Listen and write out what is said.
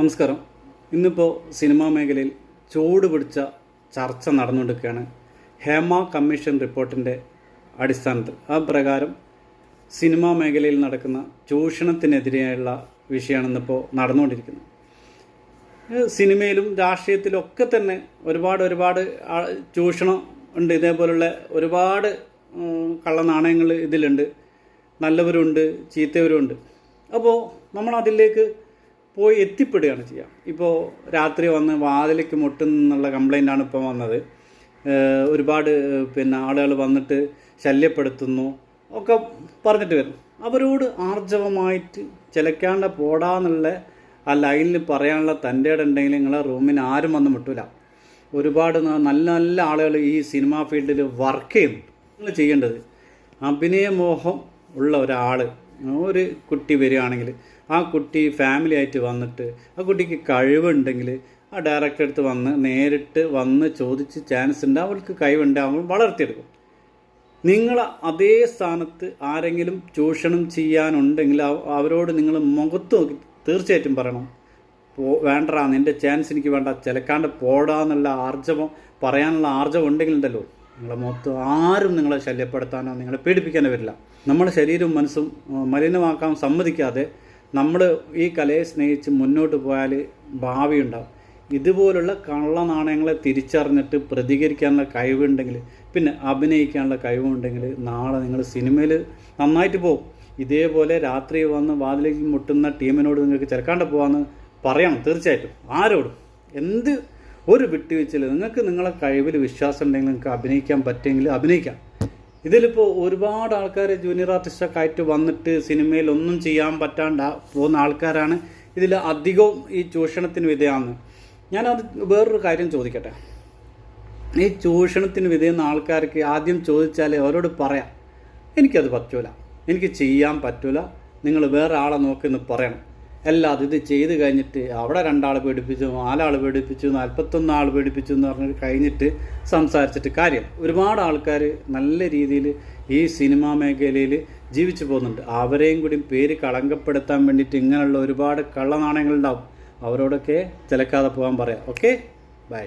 നമസ്കാരം. ഇന്നിപ്പോൾ സിനിമാ മേഖലയിൽ ചൂട് പിടിച്ച ചർച്ച നടന്നുകൊണ്ടിരിക്കുകയാണ്. ഹേമ കമ്മീഷൻ റിപ്പോർട്ടിന്റെ അടിസ്ഥാനത്തിൽ. ആ പ്രകാരം സിനിമാ മേഖലയിൽ നടക്കുന്ന ചൂഷണത്തിനെതിരെയുള്ള വിഷയമാണ് ഇന്നിപ്പോൾ നടന്നുകൊണ്ടിരിക്കുന്നത്. സിനിമയിലും രാഷ്ട്രീയത്തിലും ഒക്കെ തന്നെ ഒരുപാട് ഒരുപാട് ചൂഷണം ഉണ്ട്. ഇതേപോലുള്ള ഒരുപാട് കള്ളനാണയങ്ങൾ ഇതിലുണ്ട്. നല്ലവരുണ്ട് ചീത്തവരുണ്ട്. അപ്പോൾ നമ്മൾ അതിലേക്ക് പോയി എത്തിപ്പെടുകയാണ് ചെയ്യുക ഇപ്പോൾ രാത്രി വന്ന് വാതിലേക്ക് മുട്ടുന്നുള്ള കംപ്ലൈന്റാണ് ഇപ്പോൾ വന്നത്. ഒരുപാട് പിന്നെ ആളുകൾ വന്നിട്ട് ശല്യപ്പെടുത്തുന്നു ഒക്കെ പറഞ്ഞിട്ട് വരും അവരോട് ആർജവമായിട്ട് ചിലക്കാണ്ട പോടാന്നുള്ള ആ ലൈനിൽ പറയാനുള്ള തന്റെ ഉണ്ടെങ്കിൽ നിങ്ങളെ റൂമിന് ആരും വന്ന് മുട്ടൂല. ഒരുപാട് നല്ല നല്ല ആളുകൾ ഈ സിനിമാ ഫീൽഡിൽ വർക്ക് ചെയ്യുന്നുണ്ട്. നിങ്ങൾ ചെയ്യേണ്ടത് അഭിനയമോഹം ഉള്ള ഒരാൾ ഒരു കുട്ടി വരികയാണെങ്കിൽ ആ കുട്ടി ഫാമിലി ആയിട്ട് വന്നിട്ട് ആ കുട്ടിക്ക് കഴിവുണ്ടെങ്കിൽ ആ ഡയറക്ടർ അടുത്ത് വന്ന് നേരിട്ട് വന്ന് ചോദിച്ച് ചാൻസ് ഉണ്ട് അവൾക്ക് കഴിവുണ്ട് അവൾ വളർത്തിയെടുക്കും. നിങ്ങൾ അതേ സ്ഥാനത്ത് ആരെങ്കിലും ചൂഷണം ചെയ്യാനുണ്ടെങ്കിൽ അവ- അവരോട് നിങ്ങൾ മുഖത്ത് നോക്കി തീർച്ചയായിട്ടും പറയണം. പോ വേണ്ടറാ നിന്റെ ചാൻസ് എനിക്ക് വേണ്ട ചിലക്കാണ്ട് പോടാന്നുള്ള ആർജവം പറയാനുള്ള ആർജവം ഉണ്ടെങ്കിലുണ്ടല്ലോ. നിങ്ങളെ മുഖത്ത് ആരും നിങ്ങളെ ശല്യപ്പെടുത്താനോ നിങ്ങളെ പേടിപ്പിക്കാനോ വരില്ല. നമ്മുടെ ശരീരവും മനസ്സും മലിനമാക്കാൻ സമ്മതിക്കാതെ നമ്മൾ ഈ കലയെ സ്നേഹിച്ച് മുന്നോട്ട് പോയാൽ ഭാവിയുണ്ടാവും ഇതുപോലുള്ള കള്ളനാണയങ്ങളെ തിരിച്ചറിഞ്ഞിട്ട് പ്രതികരിക്കാനുള്ള കഴിവുണ്ടെങ്കിൽ പിന്നെ അഭിനയിക്കാനുള്ള കഴിവുണ്ടെങ്കിൽ നാളെ നിങ്ങൾ സിനിമയിൽ നന്നായിട്ട് പോകും ഇതേപോലെ രാത്രി വന്ന് വാതിലേക്ക് മുട്ടുന്ന ടീമിനോട് നിങ്ങൾക്ക് ചിലക്കാണ്ട് പോകാമെന്ന് പറയണം തീർച്ചയായിട്ടും. ആരോടും. എന്ത് ഒരു വിട്ടുവീഴ്ചയില്ല. നിങ്ങൾക്ക് നിങ്ങളെ കഴിവിൽ വിശ്വാസം ഉണ്ടെങ്കിൽ നിങ്ങൾക്ക് അഭിനയിക്കാൻ പറ്റുമെങ്കിൽ അഭിനയിക്കാം. ഇതിലിപ്പോൾ ഒരുപാട് ആൾക്കാർ ജൂനിയർ ആർട്ടിസ്റ്റൊക്കെ ആയിട്ട് വന്നിട്ട് സിനിമയിൽ ഒന്നും ചെയ്യാൻ പറ്റാണ്ട് പോകുന്ന ആൾക്കാരാണ്. ഇതിൽ അധികവും ഈ ചൂഷണത്തിന് വിധേയമാണ്. ഞാനത് വേറൊരു കാര്യം ചോദിക്കട്ടെ? ഈ ചൂഷണത്തിന് വിധേയുന്ന ആൾക്കാർക്ക് ആദ്യം ചോദിച്ചാൽ അവരോട് പറയാം. എനിക്കത് പറ്റൂല. എനിക്ക് ചെയ്യാൻ പറ്റൂല. നിങ്ങൾ വേറെ ആളെ നോക്കിന്ന് പറയണം. അല്ലാതെ ഇത് ചെയ്ത് കഴിഞ്ഞിട്ട് അവിടെ രണ്ടാൾ പേടിപ്പിച്ചു നാലാൾ പേടിപ്പിച്ചു നാൽപ്പത്തൊന്ന് ആൾ പേടിപ്പിച്ചു എന്ന് പറഞ്ഞിട്ട് കഴിഞ്ഞിട്ട് സംസാരിച്ചിട്ട് കാര്യം. ഒരുപാട് ആൾക്കാർ നല്ല രീതിയിൽ ഈ സിനിമാ മേഖലയിൽ ജീവിച്ചു പോകുന്നുണ്ട്. അവരെയും കൂടി പേര് കളങ്കപ്പെടുത്താൻ വേണ്ടിയിട്ട് ഇങ്ങനെയുള്ള ഒരുപാട് കള്ളനാണയങ്ങളുണ്ടാവും അവരോടൊക്കെ ചിലക്കാതെ പോകാൻ പറയാം. ഓക്കെ? ബൈ.